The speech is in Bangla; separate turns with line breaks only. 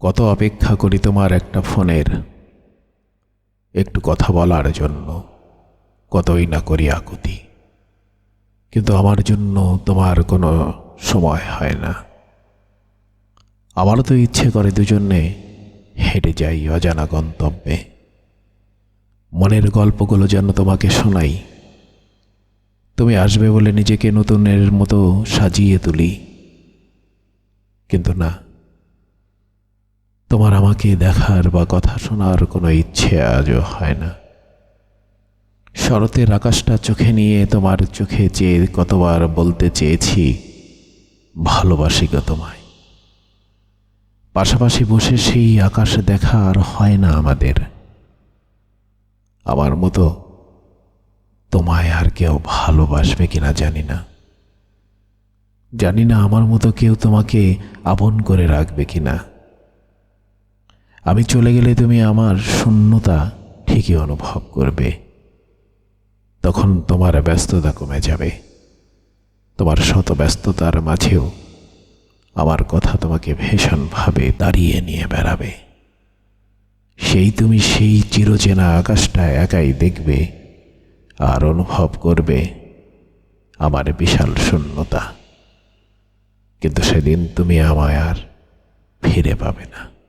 কত অপেক্ষা করি তোমার একটা ফোনের? একটু কথা বলার জন্য, কতই না করি আকুতি। কিন্তু আমার জন্য তোমার কোনো সময় হয় না। আমারও তো ইচ্ছে করে দুজনে হেঁটে যাই অজানা গন্তব্যে। মনের গল্পগুলো যেন তোমাকে শোনাই। তুমি আসবে বলে নিজেকে নতুনের মতো সাজিয়ে তুলি। কিন্তু না তোমার আমাকে দেখার বা কথা শোনার কোনো ইচ্ছে আজও হয় না। শরতের আকাশটা চোখে নিয়ে তোমার চোখে চেয়ে কতবার বলতে চেয়েছি, ভালোবাসি গো তোমায়। পাশাপাশি বসে সেই আকাশ দেখা আর হয় না আমাদের। আমার মতো তোমায় আর কেউ ভালোবাসবে কিনা জানি না। জানি না আমার মতো কেউ তোমাকে আপন করে রাখবে কিনা। আমি চলে গেলে তুমি আমার শূন্যতা ঠিকই অনুভব করবে। তখন তোমার ব্যস্ততা কমে যাবে। তোমার শত ব্যস্ততার মাঝেও আমার কথা তোমাকে ভীষণভাবে দাঁড়িয়ে নিয়ে বেড়াবে। সেই তুমি সেই চিরচেনা আকাশটা একাই দেখবে আর অনুভব করবে আমার বিশাল শূন্যতা। কিন্তু সেদিন তুমি আমায় আর ফিরে পাবে না।